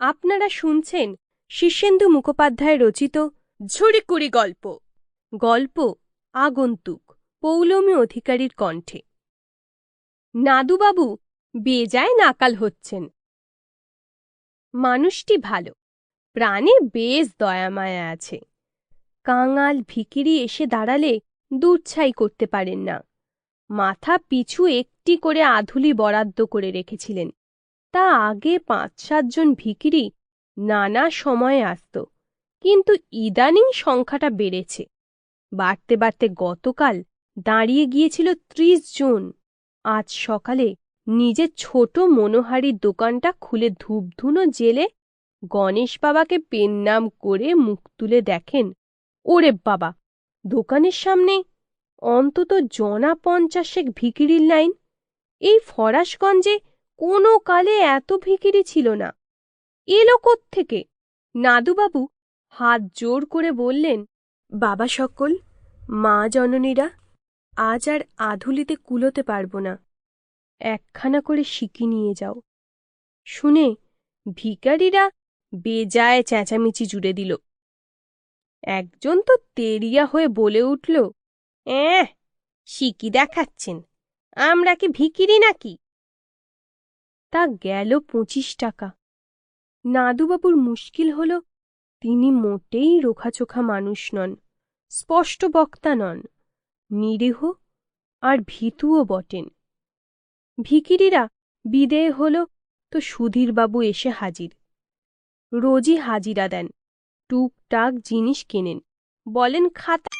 আপনারা শুনছেন শীর্ষেন্দু মুখোপাধ্যায় রচিত ঝুড়িকুড়ি গল্প। গল্প, আগন্তুক, পৌলমী অধিকারীর কণ্ঠে। নাদুবাবু বেজায় নাকাল হচ্ছেন। মানুষটি ভালো, প্রাণে বেশ দয়ামায়া আছে। কাঙাল ভিকিরি এসে দাঁড়ালে দূরছাই করতে পারেন না। মাথা পিছু একটি করে আধুলি বরাদ্দ করে রেখেছিলেন। তা আগে পাঁচ সাতজন ভিকিরি নানা সময়ে আসত। কিন্তু ইদানিং সংখ্যাটা বেড়েছে। বাড়তে বাড়তে গতকাল দাঁড়িয়ে গিয়েছিল ত্রিশ জন। আজ সকালে নিজের ছোট মনোহারির দোকানটা খুলে ধূপধুনো জেলে গণেশ বাবাকে পেন নাম করে মুখ তুলে দেখেন। ওরে বাবা, দোকানের সামনে অন্তত জনা পঞ্চাশেক ভিকিরির লাইন। এই ফরাসগঞ্জে কোনো কালে এত ভিকিরি ছিল না। এলো থেকে নাদুবাবু হাত জোর করে বললেন, বাবা সকল, মা জননীরা, আজ আর আধুলিতে কুলোতে পারব না। একখানা করে সিকি নিয়ে যাও। শুনে ভিকারিরা বেজায় চেঁচামেচি জুড়ে দিল। একজন তো তেরিয়া হয়ে বলে উঠল অ্যাঁ সিকি দেখাচ্ছেন, আমরা কি ভিকিরি নাকি? তা গেল পঁচিশ টাকা। নাদুবাবুর মুশকিল হল, তিনি মোটেই রোখাচোখা মানুষ নন, স্পষ্ট বক্তা নন, নিরীহ আর ভীতুও বটেন। ভিকিরিরা, বিদেয় হল তো সুধীরবাবু এসে হাজির। রোজই হাজিরা দেন, টুকটাক জিনিস কেনেন, বলেন খাতা?